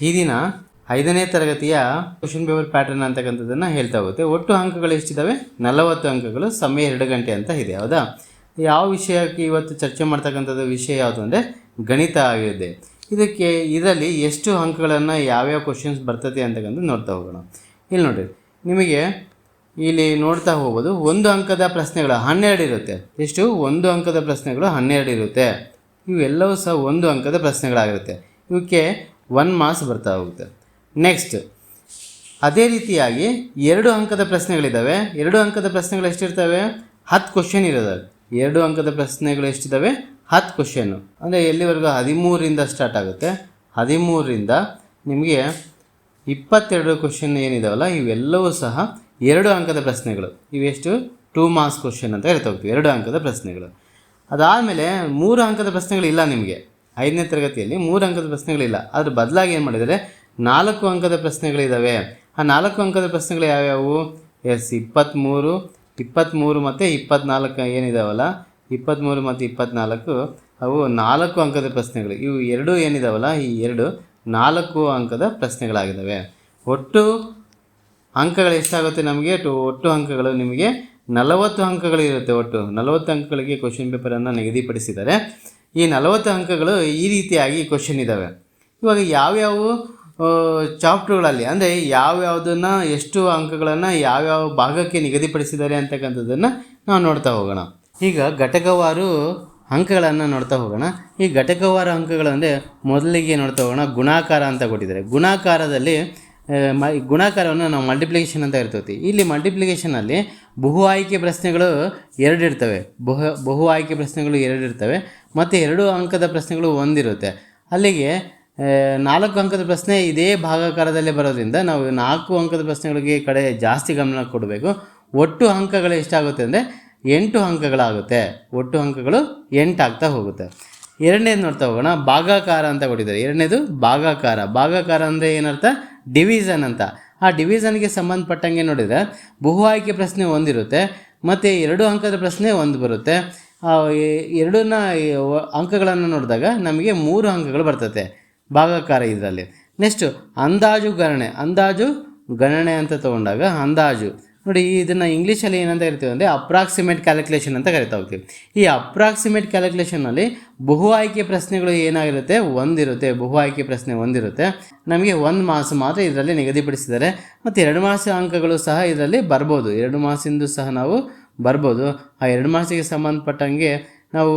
ಈ ದಿನ ಐದನೇ ತರಗತಿಯ ಕ್ವಶನ್ ಪೇಪರ್ ಪ್ಯಾಟರ್ನ್ ಅಂತಕ್ಕಂಥದ್ದನ್ನು ಹೇಳ್ತಾ ಹೋಗುತ್ತೆ. ಒಟ್ಟು ಅಂಕಗಳು ಎಷ್ಟಿದ್ದಾವೆ ನಲವತ್ತು ಅಂಕಗಳು, ಸಮಯ ಎರಡು ಗಂಟೆ ಅಂತ ಇದೆ, ಹೌದಾ? ಯಾವ ವಿಷಯಕ್ಕೆ ಇವತ್ತು ಚರ್ಚೆ ಮಾಡ್ತಕ್ಕಂಥದ್ದು ವಿಷಯ ಯಾವುದು ಅಂದರೆ ಗಣಿತ ಆಗಿದೆ. ಇದಕ್ಕೆ ಇದರಲ್ಲಿ ಎಷ್ಟು ಅಂಕಗಳನ್ನು ಯಾವ್ಯಾವ ಕ್ವಶನ್ಸ್ ಬರ್ತದೆ ಅಂತಕ್ಕಂಥ ನೋಡ್ತಾ ಹೋಗೋಣ. ಇಲ್ಲಿ ನೋಡಿರಿ, ನಿಮಗೆ ಇಲ್ಲಿ ನೋಡ್ತಾ ಹೋಗ್ಬೋದು ಒಂದು ಅಂಕದ ಪ್ರಶ್ನೆಗಳು ಹನ್ನೆರಡು ಇರುತ್ತೆ. ಎಷ್ಟು? ಒಂದು ಅಂಕದ ಪ್ರಶ್ನೆಗಳು ಹನ್ನೆರಡು ಇರುತ್ತೆ. ಇವೆಲ್ಲವೂ ಸಹ ಒಂದು ಅಂಕದ ಪ್ರಶ್ನೆಗಳಾಗಿರುತ್ತೆ. ಇವಕ್ಕೆ ಒನ್ ಮಾರ್ಕ್ಸ್ ಬರ್ತಾ ಹೋಗುತ್ತೆ. ನೆಕ್ಸ್ಟ್ ಅದೇ ರೀತಿಯಾಗಿ ಎರಡು ಅಂಕದ ಪ್ರಶ್ನೆಗಳಿದ್ದಾವೆ. ಎರಡು ಅಂಕದ ಪ್ರಶ್ನೆಗಳು ಎಷ್ಟಿರ್ತವೆ? ಹತ್ತು ಕ್ವಶನ್ ಇರೋದು. ಎರಡು ಅಂಕದ ಪ್ರಶ್ನೆಗಳು ಎಷ್ಟಿದ್ದಾವೆ? ಹತ್ತು ಕ್ವಶನ್ನು ಅಂದರೆ ಎಲ್ಲಿವರೆಗೂ? ಹದಿಮೂರರಿಂದ ಸ್ಟಾರ್ಟ್ ಆಗುತ್ತೆ. ಹದಿಮೂರರಿಂದ ನಿಮಗೆ ಇಪ್ಪತ್ತೆರಡು ಕ್ವಶನ್ ಏನಿದಾವಲ್ಲ, ಇವೆಲ್ಲವೂ ಸಹ ಎರಡು ಅಂಕದ ಪ್ರಶ್ನೆಗಳು. ಇವೆಷ್ಟು? ಟೂ ಮಾರ್ಕ್ಸ್ ಕ್ವಶನ್ ಅಂತ ಹೇಳ್ತಾ ಹೋಗ್ತೀವಿ. ಎರಡು ಅಂಕದ ಪ್ರಶ್ನೆಗಳು. ಅದಾದಮೇಲೆ ಮೂರು ಅಂಕದ ಪ್ರಶ್ನೆಗಳು ಇಲ್ಲ ನಿಮಗೆ. ಐದನೇ ತರಗತಿಯಲ್ಲಿ ಮೂರು ಅಂಕದ ಪ್ರಶ್ನೆಗಳಿಲ್ಲ. ಅದ್ರ ಬದಲಾಗಿ ಏನು ಮಾಡಿದರೆ ನಾಲ್ಕು ಅಂಕದ ಪ್ರಶ್ನೆಗಳಿದ್ದಾವೆ ಆ ನಾಲ್ಕು ಅಂಕದ ಪ್ರಶ್ನೆಗಳು ಯಾವ್ಯಾವು? ಎಸ್ ಇಪ್ಪತ್ತ್ಮೂರು ಇಪ್ಪತ್ತ್ಮೂರು ಮತ್ತು ಇಪ್ಪತ್ನಾಲ್ಕು ಏನಿದಾವಲ್ಲ? ಇಪ್ಪತ್ತ್ಮೂರು ಮತ್ತು ಇಪ್ಪತ್ನಾಲ್ಕು, ಅವು ನಾಲ್ಕು ಅಂಕದ ಪ್ರಶ್ನೆಗಳು. ಇವು ಎರಡು ಏನಿದಾವಲ್ಲ? ಈ ಎರಡು ನಾಲ್ಕು ಅಂಕದ ಪ್ರಶ್ನೆಗಳಾಗಿದ್ದಾವೆ ಒಟ್ಟು ಅಂಕಗಳು ಎಷ್ಟಾಗುತ್ತೆ ನಮಗೆ? ಟು, ಒಟ್ಟು ಅಂಕಗಳು ನಿಮಗೆ ನಲವತ್ತು ಅಂಕಗಳು ಇರುತ್ತೆ ಒಟ್ಟು. ನಲವತ್ತು ಅಂಕಗಳಿಗೆ ಕ್ವಶನ್ ಪೇಪರನ್ನು ನಿಗದಿಪಡಿಸಿದ್ದಾರೆ. ಈ ನಲವತ್ತು ಅಂಕಗಳು ಈ ರೀತಿಯಾಗಿ ಕ್ವಶನ್ ಇದ್ದಾವೆ ಇವಾಗ ಯಾವ್ಯಾವ ಚಾಪ್ಟರ್ಗಳಲ್ಲಿ ಅಂದರೆ ಯಾವ್ಯಾವುದನ್ನು, ಎಷ್ಟು ಅಂಕಗಳನ್ನು ಯಾವ್ಯಾವ ಭಾಗಕ್ಕೆ ನಿಗದಿಪಡಿಸಿದ್ದಾರೆ ಅಂತಕ್ಕಂಥದ್ದನ್ನು ನಾವು ನೋಡ್ತಾ ಹೋಗೋಣ. ಈಗ ಘಟಕವಾರು ಅಂಕಗಳನ್ನು ನೋಡ್ತಾ ಹೋಗೋಣ. ಈ ಘಟಕವಾರ ಅಂಕಗಳಂದರೆ ಮೊದಲಿಗೆ ನೋಡ್ತಾ ಹೋಗೋಣ, ಗುಣಾಕಾರ ಅಂತ ಕೊಟ್ಟಿದ್ದಾರೆ. ಗುಣಾಕಾರದಲ್ಲಿ ಮ ಗುಣಾಕಾರವನ್ನು ನಾವು ಮಲ್ಟಿಪ್ಲಿಕೇಶನ್ ಅಂತ ಇರ್ತೈತಿ. ಇಲ್ಲಿ ಮಲ್ಟಿಪ್ಲಿಕೇಶನಲ್ಲಿ ಬಹು ಆಯ್ಕೆ ಪ್ರಶ್ನೆಗಳು ಎರಡು ಇರ್ತವೆ. ಬಹು ಬಹು ಆಯ್ಕೆ ಪ್ರಶ್ನೆಗಳು ಎರಡು ಇರ್ತವೆ. ಮತ್ತು ಎರಡು ಅಂಕದ ಪ್ರಶ್ನೆಗಳು ಒಂದಿರುತ್ತೆ. ಅಲ್ಲಿಗೆ ನಾಲ್ಕು ಅಂಕದ ಪ್ರಶ್ನೆ ಇದೇ ಭಾಗಾಕಾರದಲ್ಲೇ ಬರೋದ್ರಿಂದ ನಾವು ನಾಲ್ಕು ಅಂಕದ ಪ್ರಶ್ನೆಗಳಿಗೆ ಕಡೆ ಜಾಸ್ತಿ ಗಮನ ಕೊಡಬೇಕು. ಒಟ್ಟು ಅಂಕಗಳು ಎಷ್ಟಾಗುತ್ತೆ ಅಂದರೆ ಎಂಟು ಅಂಕಗಳಾಗುತ್ತೆ. ಒಟ್ಟು ಅಂಕಗಳು ಎಂಟಾಗ್ತಾ ಹೋಗುತ್ತೆ. ಎರಡನೇದು ನೋಡ್ತಾ ಹೋಗೋಣ. ಭಾಗಾಕಾರ ಅಂತ ಕೊಟ್ಟಿದ್ದಾರೆ. ಎರಡನೇದು ಭಾಗಾಕಾರ. ಭಾಗಾಕಾರ ಅಂದರೆ ಏನರ್ಥ? ಡಿವಿಷನ್ ಅಂತ. ಆ ಡಿವಿಷನ್ಗೆ ಸಂಬಂಧಪಟ್ಟಂಗೆ ನೋಡಿದರೆ ಬಹು ಆಯ್ಕೆ ಪ್ರಶ್ನೆ ಒಂದಿರುತ್ತೆ. ಮತ್ತು ಎರಡು ಅಂಕದ ಪ್ರಶ್ನೆ ಒಂದು ಬರುತ್ತೆ. ಎರಡನ್ನ ಅಂಕಗಳನ್ನು ನೋಡಿದಾಗ ನಮಗೆ ಮೂರು ಅಂಕಗಳು ಬರ್ತದೆ ಭಾಗಾಕಾರ ಇದರಲ್ಲಿ. ನೆಕ್ಸ್ಟು ಅಂದಾಜು ಗಣನೆ ಅಂದಾಜು ಗಣನೆ ಅಂತ ತೊಗೊಂಡಾಗ ಅಂದಾಜು. ನೋಡಿ ಇದನ್ನು ಇಂಗ್ಲೀಷಲ್ಲಿ ಏನಂತ ಕರಿತೀವಿ ಅಂದರೆ ಅಪ್ರಾಕ್ಸಿಮೇಟ್ ಕ್ಯಾಲ್ಕುಲೇಷನ್ ಅಂತ ಕರಿತಾ ಹೋಗ್ತೀವಿ. ಈ ಅಪ್ರಾಕ್ಸಿಮೇಟ್ ಕ್ಯಾಲ್ಕುಲೇಷನ್ನಲ್ಲಿ ಬಹು ಆಯ್ಕೆ ಪ್ರಶ್ನೆಗಳು ಏನಾಗಿರುತ್ತೆ? ಒಂದಿರುತ್ತೆ ಬಹು ಆಯ್ಕೆ ಪ್ರಶ್ನೆ ಒಂದಿರುತ್ತೆ ನಮಗೆ ಒಂದು ಮಾಸ ಮಾತ್ರ ಇದರಲ್ಲಿ ನಿಗದಿಪಡಿಸಿದ್ದಾರೆ. ಮತ್ತು ಎರಡು ಮಾಸ ಅಂಕಗಳು ಸಹ ಇದರಲ್ಲಿ ಬರ್ಬೋದು. ಎರಡು ಮಾಸದಿಂದ ಸಹ ನಾವು ಬರ್ಬೋದು. ಆ ಎರಡು ಮಾಸಿಗೆ ಸಂಬಂಧಪಟ್ಟಂಗೆ ನಾವು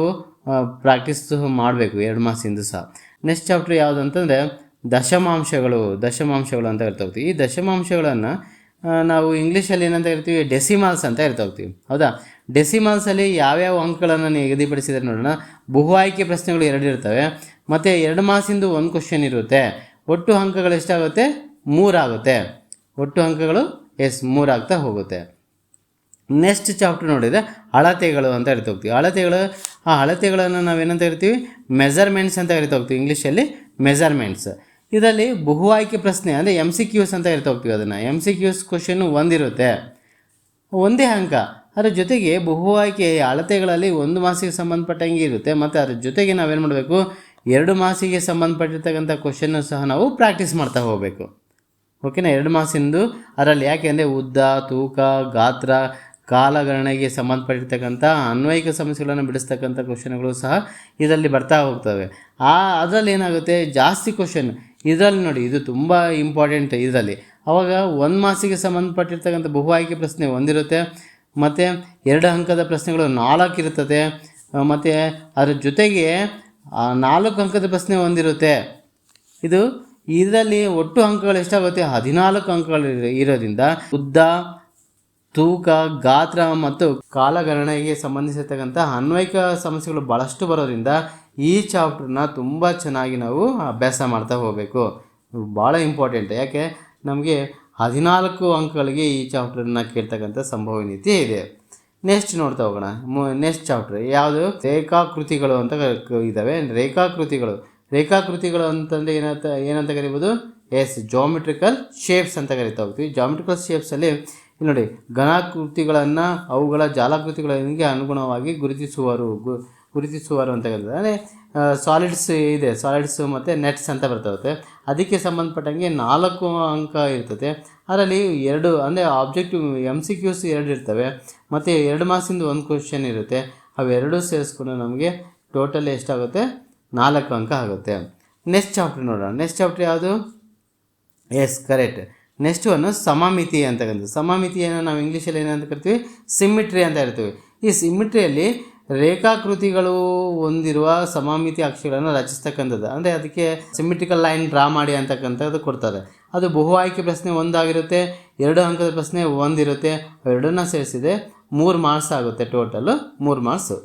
ಪ್ರಾಕ್ಟೀಸ್ ಮಾಡಬೇಕು ಎರಡು ಮಾಸದಿಂದ ಸಹ. ನೆಕ್ಸ್ಟ್ ಚಾಪ್ಟರ್ ಯಾವುದು ಅಂತಂದರೆ ದಶಮಾಂಶಗಳು ದಶಮಾಂಶಗಳು ಅಂತ ಇರ್ತಾ ಹೋಗ್ತೀವಿ. ಈ ದಶಮಾಂಶಗಳನ್ನು ನಾವು ಇಂಗ್ಲೀಷಲ್ಲಿ ಏನಂತ ಇರ್ತೀವಿ ಡೆಸಿಮಾಲ್ಸ್ ಅಂತ ಇರ್ತಾ ಹೋಗ್ತೀವಿ. ಹೌದಾ? ಡೆಸಿಮಾಲ್ಸಲ್ಲಿ ಯಾವ್ಯಾವ ಅಂಕಗಳನ್ನು ನಿಗದಿಪಡಿಸಿದರೆ ನೋಡೋಣ. ಬಹು ಆಯ್ಕೆ ಪ್ರಶ್ನೆಗಳು ಎರಡು ಇರ್ತವೆ. ಮತ್ತು ಎರಡು ಮಾಸಿಂದು ಒಂದು ಕ್ವಶನ್ ಇರುತ್ತೆ. ಒಟ್ಟು ಅಂಕಗಳು ಎಷ್ಟಾಗುತ್ತೆ? ಮೂರಾಗುತ್ತೆ. ಒಟ್ಟು ಅಂಕಗಳು ಎಸ್, ಮೂರಾಗ್ತಾ ಹೋಗುತ್ತೆ. ನೆಕ್ಸ್ಟ್ ಚಾಪ್ಟರ್ ನೋಡಿದರೆ ಅಳತೆಗಳು ಅಂತ ಹೇಳ್ತಾ ಹೋಗ್ತೀವಿ. ಅಳತೆಗಳು, ಆ ಅಳತೆಗಳನ್ನು ನಾವೇನಂತ ಹೇಳ್ತೀವಿ? ಮೆಜರ್ಮೆಂಟ್ಸ್ ಅಂತ ಹೇಳ್ತಾ ಹೋಗ್ತೀವಿ. ಇಂಗ್ಲೀಷಲ್ಲಿ ಮೆಜರ್ಮೆಂಟ್ಸ್ ಇದರಲ್ಲಿ ಬಹು ಆಯ್ಕೆ ಪ್ರಶ್ನೆ, ಅಂದರೆ ಎಂ ಸಿ ಕ್ಯೂಸ್ ಅಂತ ಹೇಳ್ತಾ ಹೋಗ್ತೀವಿ ಅದನ್ನು. ಎಂ ಸಿ ಕ್ಯೂಸ್ ಕ್ವಶನ್ ಒಂದಿರುತ್ತೆ. ಒಂದೇ ಅಂಕ. ಅದರ ಜೊತೆಗೆ ಬಹು ಆಯ್ಕೆ ಅಳತೆಗಳಲ್ಲಿ ಒಂದು ಮಾಸಿಗೆ ಸಂಬಂಧಪಟ್ಟಂಗೆ ಇರುತ್ತೆ. ಮತ್ತು ಅದ್ರ ಜೊತೆಗೆ ನಾವೇನು ಮಾಡಬೇಕು? ಎರಡು ಮಾಸಿಗೆ ಸಂಬಂಧಪಟ್ಟಿರ್ತಕ್ಕಂಥ ಕ್ವಶನ್ನು ಸಹ ನಾವು ಪ್ರಾಕ್ಟೀಸ್ ಮಾಡ್ತಾ ಹೋಗಬೇಕು. ಓಕೆನಾ ಎರಡು ಮಾಸಿಂದು ಅದರಲ್ಲಿ ಯಾಕೆ ಅಂದರೆ ಉದ್ದ, ತೂಕ, ಗಾತ್ರ ಕಾಲಗಣನೆಗೆ ಸಂಬಂಧಪಟ್ಟಿರ್ತಕ್ಕಂಥ ಅನ್ವಯಿಕ ಸಮಸ್ಯೆಗಳನ್ನು ಬಿಡಿಸ್ತಕ್ಕಂಥ ಕ್ವಶನ್ಗಳು ಸಹ ಇದರಲ್ಲಿ ಬರ್ತಾ ಹೋಗ್ತವೆ. ಆ, ಅದರಲ್ಲಿ ಏನಾಗುತ್ತೆ? ಜಾಸ್ತಿ ಕ್ವಶನ್ ಇದರಲ್ಲಿ ನೋಡಿ, ಇದು ತುಂಬ ಇಂಪಾರ್ಟೆಂಟ್ ಇದರಲ್ಲಿ. ಅವಾಗ ಒಂದು ಮಾಸಿಗೆ ಸಂಬಂಧಪಟ್ಟಿರ್ತಕ್ಕಂಥ ಬಹು ಆಯ್ಕೆ ಪ್ರಶ್ನೆ ಒಂದಿರುತ್ತೆ. ಮತ್ತು ಎರಡು ಅಂಕದ ಪ್ರಶ್ನೆಗಳು ನಾಲ್ಕು ಇರ್ತದೆ ಮತ್ತು ಅದರ ಜೊತೆಗೆ ನಾಲ್ಕು ಅಂಕದ ಪ್ರಶ್ನೆ ಒಂದಿರುತ್ತೆ. ಇದು ಇದರಲ್ಲಿ ಒಟ್ಟು ಅಂಕಗಳು ಎಷ್ಟಾಗುತ್ತೆ? ಹದಿನಾಲ್ಕು ಅಂಕಗಳು ಇರೋ- ಇರೋದ್ರಿಂದ ಉದ್ದ ತೂಕ, ಗಾತ್ರ ಮತ್ತು ಕಾಲಗಣನೆಗೆ ಸಂಬಂಧಿಸಿರ್ತಕ್ಕಂಥ ಅನ್ವಯಿಕ ಸಮಸ್ಯೆಗಳು ಭಾಳಷ್ಟು ಬರೋದ್ರಿಂದ ಈ ಚಾಪ್ಟರ್ನ ತುಂಬ ಚೆನ್ನಾಗಿ ನಾವು ಅಭ್ಯಾಸ ಮಾಡ್ತಾ ಹೋಗಬೇಕು. ಭಾಳ ಇಂಪಾರ್ಟೆಂಟ್. ಯಾಕೆ? ನಮಗೆ ಹದಿನಾಲ್ಕು ಅಂಕಗಳಿಗೆ ಈ ಚಾಪ್ಟರ್ನ ಕೇಳ್ತಕ್ಕಂಥ ಸಂಭವನೀಯತೆ ಇದೆ. ನೆಕ್ಸ್ಟ್ ನೋಡ್ತಾ ಹೋಗೋಣ. Next chapter. ಯಾವುದು? ರೇಖಾಕೃತಿಗಳು ಅಂತ ಇದ್ದಾವೆ ರೇಖಾಕೃತಿಗಳು. ರೇಖಾಕೃತಿಗಳು ಅಂತಂದರೆ ಏನಂತ ಏನಂತ ಕರಿಬೋದು? ಎಸ್ ಜಾಮೆಟ್ರಿಕಲ್ ಶೇಪ್ಸ್ ಅಂತ ಕರಿತಾ ಹೋಗ್ತೀವಿ. ಜಾಮೆಟ್ರಿಕಲ್ ಶೇಪ್ಸಲ್ಲಿ ಇಲ್ಲಿ ನೋಡಿ, ಘನಾಕೃತಿಗಳನ್ನು ಅವುಗಳ ಜಾಲಾಕೃತಿಗಳಿಗೆ ಅನುಗುಣವಾಗಿ ಗುರುತಿಸುವರು, ಗು, ಗುರುತಿಸುವರು ಹೇಳಿದ್ರೆ ಅಂದರೆ ಸಾಲಿಡ್ಸ್ ಇದೆ ಸಾಲಿಡ್ಸ್ ಮತ್ತು ನೆಟ್ಸ್ ಅಂತ ಬರ್ತಾಯಿರುತ್ತೆ ಅದಕ್ಕೆ ಸಂಬಂಧಪಟ್ಟಂಗೆ ನಾಲ್ಕು ಅಂಕ ಇರ್ತದೆ. ಅದರಲ್ಲಿ ಎರಡು, ಅಂದರೆ ಆಬ್ಜೆಕ್ಟಿವ್ ಎಂ ಸಿ ಕ್ಯೂಸ್ ಎರಡು ಇರ್ತವೆ. ಮತ್ತು ಎರಡು ಮಾರ್ಕ್ಸಿಂದ ಒಂದು ಕ್ವಶನ್ ಇರುತ್ತೆ. ಅವೆರಡೂ ಸೇರಿಸ್ಕೊಂಡು ನಮಗೆ ಟೋಟಲ್ ಎಷ್ಟಾಗುತ್ತೆ? ನಾಲ್ಕು ಅಂಕ ಆಗುತ್ತೆ. ನೆಕ್ಸ್ಟ್ ಚಾಪ್ಟರ್ ನೋಡೋಣ. ನೆಕ್ಸ್ಟ್ ಚಾಪ್ಟರ್ ಯಾವುದು? ಎಸ್ ಕರೆಕ್ಟ್ ನೆಕ್ಸ್ಟ್ ಒಂದು ಸಮಮಿತಿ ಅಂತಕ್ಕಂಥದ್ದು ಸಮಮಿತಿಯನ್ನು ನಾವು ಇಂಗ್ಲೀಷಲ್ಲಿ ಏನಂತ ಕರಿತೀವಿ. ಸಿಮ್ಮಿಟ್ರಿ ಅಂತ ಇರ್ತೀವಿ. ಈ ಸಿಮ್ಮಿಟ್ರಿಯಲ್ಲಿ ರೇಖಾಕೃತಿಗಳು ಹೊಂದಿರುವ ಸಮಮಿತಿ ಅಕ್ಷರಗಳನ್ನು ರಚಿಸ್ತಕ್ಕಂಥದ್ದು. ಅಂದರೆ ಅದಕ್ಕೆ ಸಿಮಿಟ್ರಿಕಲ್ ಲೈನ್ ಡ್ರಾ ಮಾಡಿ ಅಂತಕ್ಕಂಥದ್ದು ಕೊಡ್ತಾರೆ. ಅದು ಬಹು ಆಯ್ಕೆ ಪ್ರಶ್ನೆ ಒಂದಾಗಿರುತ್ತೆ, ಎರಡು ಅಂಕದ ಪ್ರಶ್ನೆ ಒಂದಿರುತ್ತೆ, ಎರಡನ್ನ ಸೇರಿಸಿದೆ ಮೂರು ಮಾರ್ಕ್ಸ್ ಆಗುತ್ತೆ ಟೋಟಲು ಮೂರು ಮಾರ್ಕ್ಸು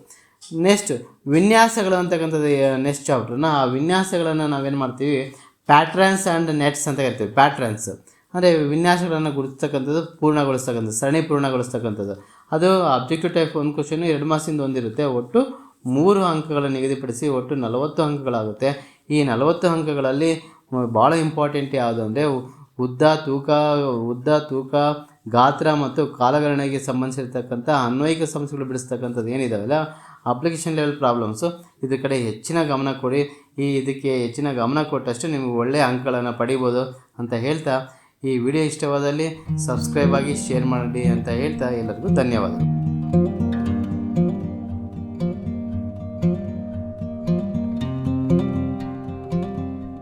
ನೆಕ್ಸ್ಟ್ ವಿನ್ಯಾಸಗಳು ಅಂತಕ್ಕಂಥದ್ದು ನೆಕ್ಸ್ಟ್ ಚಾಪ್ಟರ್ನ ಆ ವಿನ್ಯಾಸಗಳನ್ನು ನಾವೇನು ಮಾಡ್ತೀವಿ? ಪ್ಯಾಟ್ರನ್ಸ್ ಆ್ಯಂಡ್ ನೆಟ್ಸ್ ಅಂತ ಕರಿತೀವಿ. ಪ್ಯಾಟ್ರನ್ಸ್ ಅಂದರೆ ವಿನ್ಯಾಸಗಳನ್ನು ಗುರುತಿಸ್ತಕ್ಕಂಥದ್ದು, ಪೂರ್ಣಗೊಳಿಸ್ತಕ್ಕಂಥದ್ದು, ಸರಣಿ ಪೂರ್ಣಗೊಳಿಸ್ತಕ್ಕಂಥದ್ದು. ಅದು ಅಬ್ಜೆಕ್ಟಿವ್ ಟೈಪ್ ಒಂದು ಕ್ವಶನು ಎರಡು ಮಾಸಿಂದ ಒಂದಿರುತ್ತೆ ಒಟ್ಟು ಮೂರು ಅಂಕಗಳನ್ನು ನಿಗದಿಪಡಿಸಿ ಒಟ್ಟು ನಲವತ್ತು ಅಂಕಗಳಾಗುತ್ತೆ. ಈ ನಲವತ್ತು ಅಂಕಗಳಲ್ಲಿ ಭಾಳ ಇಂಪಾರ್ಟೆಂಟ್ ಯಾವುದು ಅಂದರೆ ಉದ್ದ, ತೂಕ ಉದ್ದ, ತೂಕ, ಗಾತ್ರ ಮತ್ತು ಕಾಲಗಣನೆಗೆ ಸಂಬಂಧಿಸಿರ್ತಕ್ಕಂಥ ಅನ್ವಯಿಕ ಸಮಸ್ಯೆಗಳು ಬಿಡಿಸ್ತಕ್ಕಂಥದ್ದು ಏನಿದಾವಲ್ಲ ಅಪ್ಲಿಕೇಶನ್ ಲೆವೆಲ್ ಪ್ರಾಬ್ಲಮ್ಸು ಇದ್ರ ಕಡೆ ಹೆಚ್ಚಿನ ಗಮನ ಕೊಡಿ. ಈ ಇದಕ್ಕೆ ಹೆಚ್ಚಿನ ಗಮನ ಕೊಟ್ಟಷ್ಟು ನಿಮಗೆ ಒಳ್ಳೆಯ ಅಂಕಗಳನ್ನು ಪಡಿಬೋದು ಅಂತ ಹೇಳ್ತಾ. ಈ ವಿಡಿಯೋ ಇಷ್ಟವಾದಲ್ಲಿ ಸಬ್ಸ್ಕ್ರೈಬ್ ಆಗಿ ಶೇರ್ ಮಾಡಿ ಅಂತ ಹೇಳ್ತಾ ಎಲ್ಲರಿಗೂ ಧನ್ಯವಾದಗಳು.